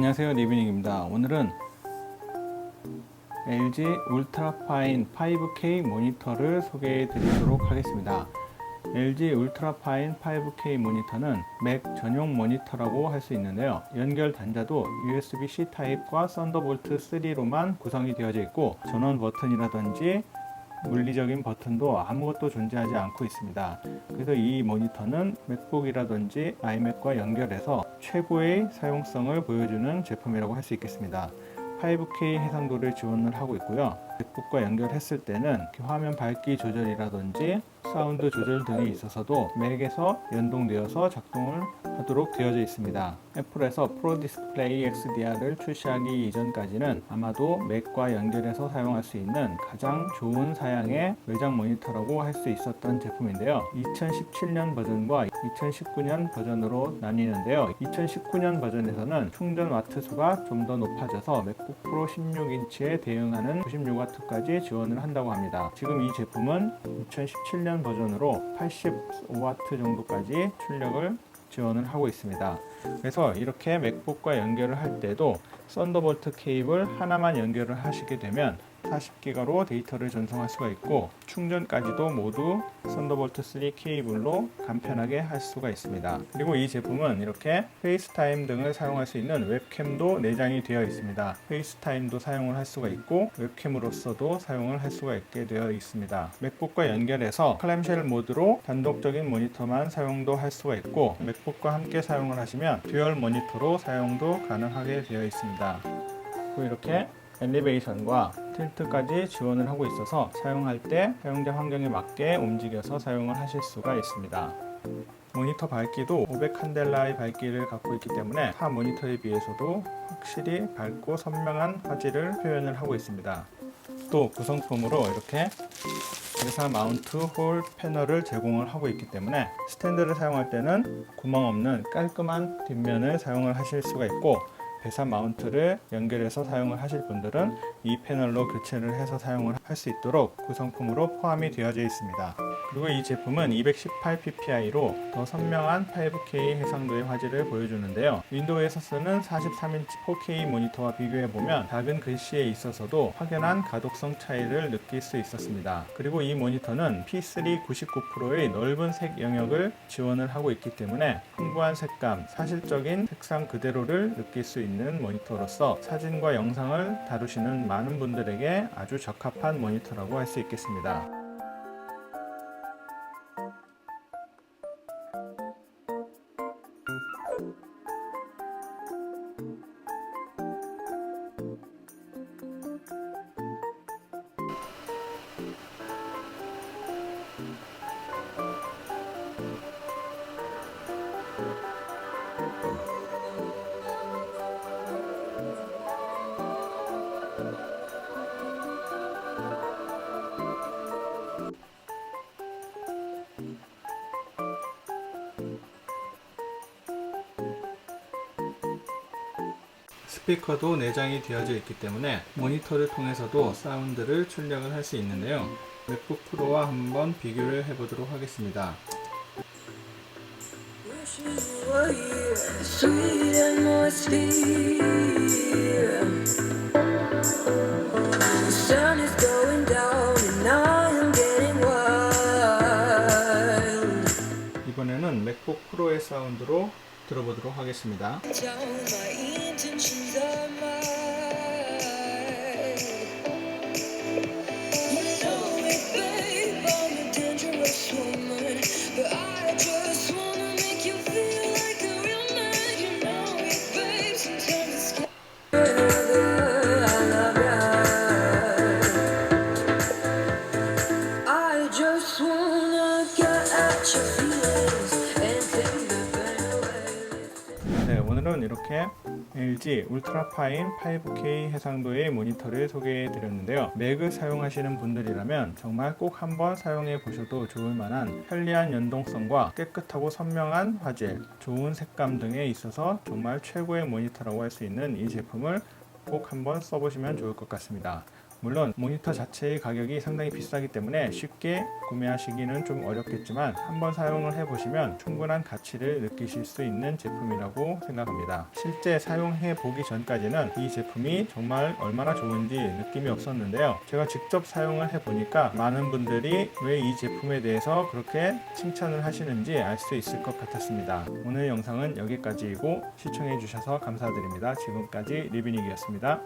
안녕하세요 리비닝입니다. 오늘은 LG 울트라파인 5K 모니터를 소개해 드리도록 하겠습니다. LG 울트라파인 5K 모니터는 맥 전용 모니터라고 할 수 있는데요. 연결 단자도 USB-C 타입과 썬더볼트 3로만 구성이 되어져 있고 전원 버튼이라든지 물리적인 버튼도 아무것도 존재하지 않고 있습니다. 그래서 이 모니터는 맥북이라든지 아이맥과 연결해서 최고의 사용성을 보여주는 제품이라고 할 수 있겠습니다. 5K 해상도를 지원을 하고 있고요. 맥북과 연결했을 때는 화면 밝기 조절이라든지 사운드 조절 등이 있어서도 맥에서 연동되어서 작동을 하도록 되어져 있습니다. 애플에서 프로 디스플레이 XDR을 출시하기 이전까지는 아마도 맥과 연결해서 사용할 수 있는 가장 좋은 사양의 외장 모니터라고 할 수 있었던 제품인데요. 2017년 버전과 2019년 버전으로 나뉘는데요. 2019년 버전에서는 충전 와트 수가 좀 더 높아져서 맥북 프로 16인치에 대응하는 96W 까지 지원을 한다고 합니다. 지금 이 제품은 2017년 버전으로 85W 정도까지 출력을 지원을 하고 있습니다. 그래서 이렇게 맥북과 연결을 할 때도 썬더볼트 케이블 하나만 연결을 하시게 되면 40기가로 데이터를 전송할 수가 있고 충전까지도 모두 썬더볼트 3 케이블로 간편하게 할 수가 있습니다. 그리고 이 제품은 이렇게 페이스타임 등을 사용할 수 있는 웹캠도 내장이 되어 있습니다. 페이스타임도 사용을 할 수가 있고 웹캠으로서도 사용을 할 수가 있게 되어 있습니다. 맥북과 연결해서 클램쉘 모드로 단독적인 모니터만 사용도 할 수가 있고 맥북과 함께 사용을 하시면 듀얼 모니터로 사용도 가능하게 되어 있습니다. 그리고 이렇게 엘리베이션과 틸트까지 지원을 하고 있어서 사용할 때 사용자 환경에 맞게 움직여서 사용을 하실 수가 있습니다. 모니터 밝기도 500칸델라의 밝기를 갖고 있기 때문에 타 모니터에 비해서도 확실히 밝고 선명한 화질을 표현을 하고 있습니다. 또 구성품으로 이렇게 대사 마운트 홀 패널을 제공을 하고 있기 때문에 스탠드를 사용할 때는 구멍 없는 깔끔한 뒷면을 사용을 하실 수가 있고 배사 마운트를 연결해서 사용을 하실 분들은 이 패널로 교체를 해서 사용을 할 수 있도록 구성품으로 포함이 되어져 있습니다. 그리고 이 제품은 218ppi로 더 선명한 5K 해상도의 화질을 보여주는데요. 윈도우에서 쓰는 43인치 4K 모니터와 비교해보면 작은 글씨에 있어서도 확연한 가독성 차이를 느낄 수 있었습니다. 그리고 이 모니터는 P3 99%의 넓은 색 영역을 지원을 하고 있기 때문에 풍부한 색감, 사실적인 색상 그대로를 느낄 수 있는 모니터로서 사진과 영상을 다루시는 많은 분들에게 아주 적합한 모니터라고 할 수 있겠습니다. 스피커도 내장이 되어져 있기 때문에 모니터를 통해서도 사운드를 출력을 할 수 있는데요. 맥북 프로와 한번 비교를 해보도록 하겠습니다. 이번에는 맥북 프로의 사운드로 들어보도록 하겠습니다. 오늘은 이렇게 LG 울트라파인 5K 해상도의 모니터를 소개해 드렸는데요. 맥을 사용하시는 분들이라면 정말 꼭 한번 사용해 보셔도 좋을 만한 편리한 연동성과 깨끗하고 선명한 화질, 좋은 색감 등에 있어서 정말 최고의 모니터라고 할 수 있는 이 제품을 꼭 한번 써보시면 좋을 것 같습니다. 물론 모니터 자체의 가격이 상당히 비싸기 때문에 쉽게 구매하시기는 좀 어렵겠지만 한번 사용을 해보시면 충분한 가치를 느끼실 수 있는 제품이라고 생각합니다. 실제 사용해 보기 전까지는 이 제품이 정말 얼마나 좋은지 느낌이 없었는데요. 제가 직접 사용을 해보니까 많은 분들이 왜 이 제품에 대해서 그렇게 칭찬을 하시는지 알 수 있을 것 같았습니다. 오늘 영상은 여기까지이고 시청해 주셔서 감사드립니다. 지금까지 리비닉이었습니다.